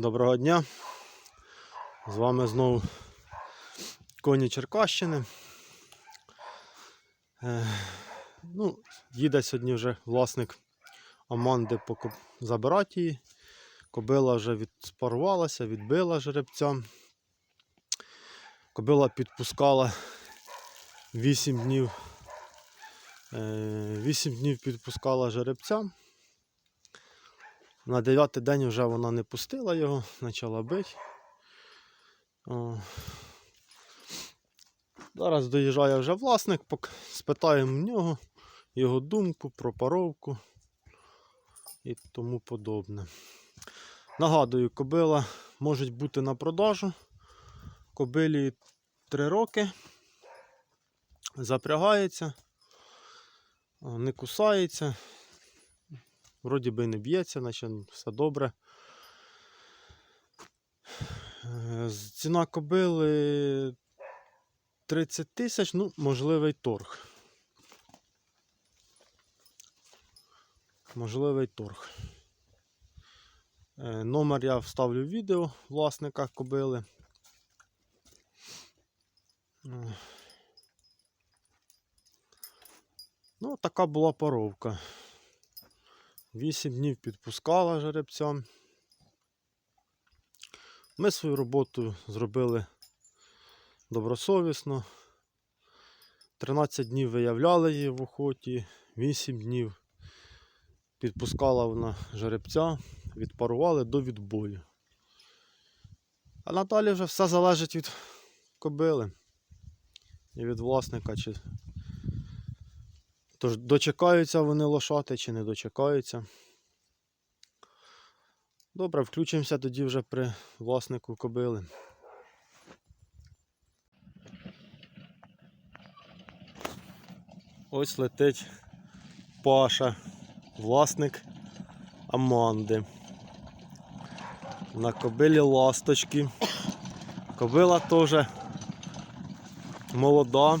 Доброго дня. З вами знову коні Черкащини. Е, ну, їде сьогодні вже власник Аманди поку- забирати її. Кобила вже відспарувалася, відбила жеребця. Кобила підпускала 8 днів. 8 днів підпускала жеребця. На дев'ятий день вже вона не пустила його, почала бити. О. Зараз доїжджає вже власник, спитаємо в нього його думку про паровку і тому подобне. Нагадую, кобила може бути на продажу. Кобилі 3 роки. Запрягається, не кусається. Вроді би не б'ється, наче все добре. Е, Ціна кобили 30 тисяч, ну, можливий торг. Можливий торг. Е, Номер я вставлю в відео власника кобили. Е. Ну, така була паровка. 8 днів підпускала жеребця. Ми свою роботу зробили добросовісно. 13 днів виявляли її в охоті, 8 днів підпускала вона жеребця, відпарували до відбою. А надалі вже все залежить від кобили і від власника, чи Тож дочекаються вони лошати чи не дочекаються. Добре, включимося тоді вже при власнику кобили. Ось летить Паша, власник Аманди. На кобилі ласточки. Кобила теж молода,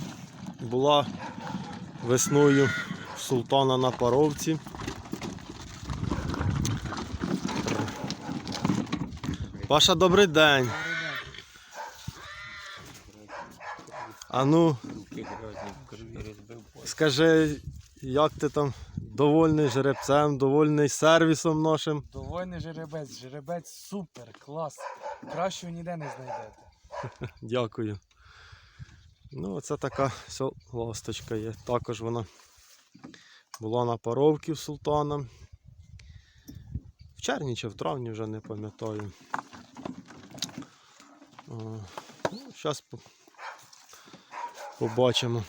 була весною султана на паровці. Паша, добрий день. А ну, скажи, як ти там довольний жеребцем, довольний сервісом нашим? Довольний жеребець, жеребець супер, клас. Кращого ніде не знайдете. Дякую. Ну, це така ласточка є. Також вона була на паровці в султана. В червні чи в травні вже не пам'ятаю. Ну, зараз побачимо.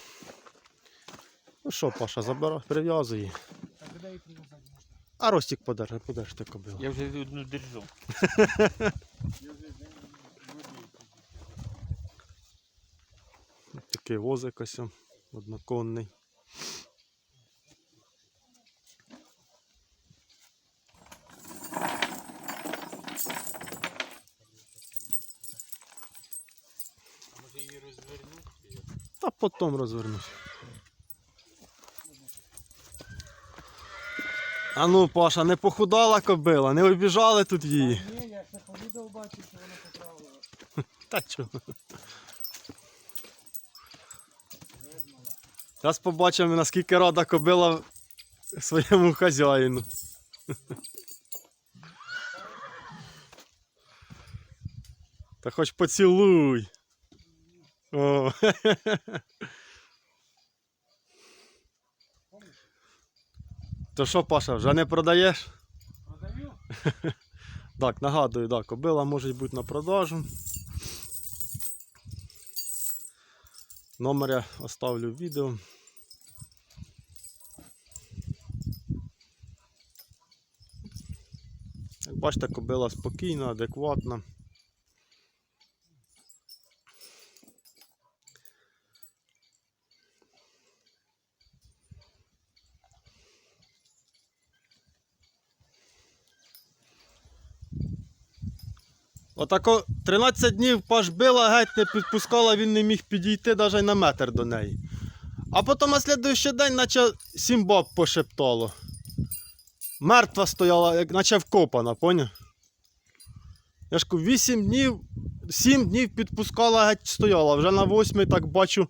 Ну що, Паша, забирай, прив'язуй її. А Ростік подержи, подержи кобилу. Я вже одну держу. Такий возик ось одноконний. Може її розвернути? Та потім розвернусь. А ну, Паша, не похудала кобила, не обіжали тут її. Ні, я ще по бачив, що вона поправила. Та чого? Зараз побачимо, наскільки рада кобила своєму хазяїну. Та хоч поцілуй. О. То що, Паша, вже не продаєш? Продаю? Так, нагадую, да, кобила може бути на продажу. Номер я оставлю в відео. Як бачите, кобила спокійна, адекватна. Отако 13 днів паш била, геть не підпускала, він не міг підійти навіть на метр до неї. А потім на слідуючий день, наче сім баб пошептало. Мертва стояла, наче вкопана, поняв? Я ж кажу, 8 днів, 7 днів підпускала, геть стояла. Вже на 8 так бачу,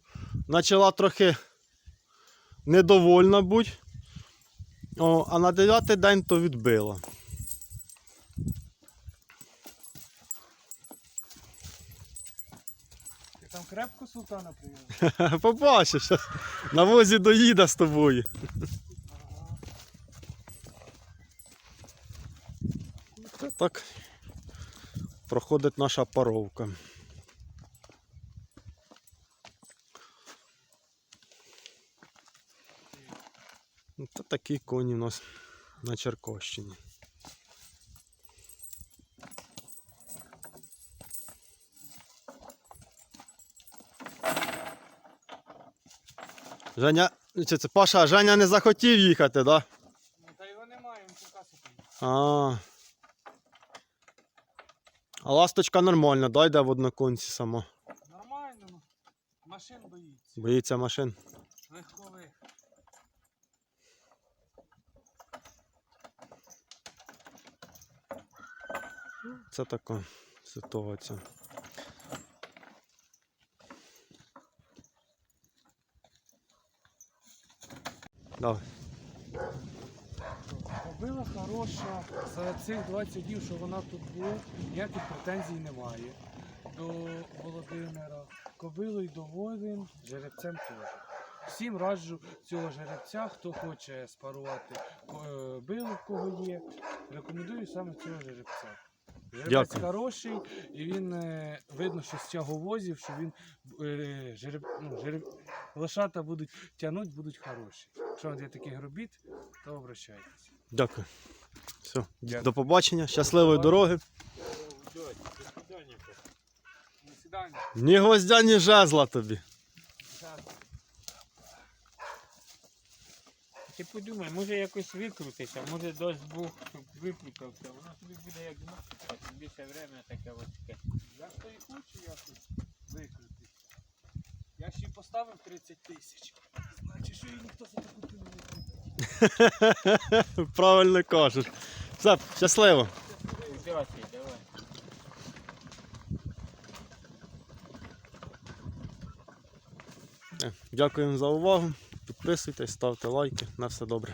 почала трохи недовольна бути. О, а на 9 день то відбила. Там крепко султана привів? Побачиш, на возі доїде з тобою. Це так проходить наша паровка. Це такі коні у нас на Черкощині. Женя, чи це Паша, Женя не захотів їхати, так? Да? Ну та його немає, він Черкаси. А. А ласточка нормальна, да, йде в одноконці сама. Нормально, ну. Машин боїться. Боїться машин. Легкових. Це така ситуація. Давай. Кобила хороша. За цих 20 днів, що вона тут була, ніяких претензій немає. До Володимира. Кобилою доволен, жеребцем теж. Всім раджу цього жеребця, хто хоче спарувати кобилу, в кого є. Рекомендую саме цього жеребця. Жеребець Дякую. хороший, і він е, видно, що з тяговозів, що він е, жереб, ну, жереб, лошата будуть тягнути, будуть хороші. Якщо є таких робіт, то обращайтеся. Дякую. Все. Дякую. До побачення. Щасливої дороги. Ні гвоздя, ні жезла тобі. Ти подумай, може якось викрутися, може дасть Бог, щоб. Воно тобі буде як мати, тобі все время таке ось таке. Я то і хочу якось викрутити. Я ще й поставив 30 тисяч. Правильно кажеш. Все, щасливо. Давай. Е, Дякуємо за увагу. Підписуйтесь, ставте лайки. На все добре.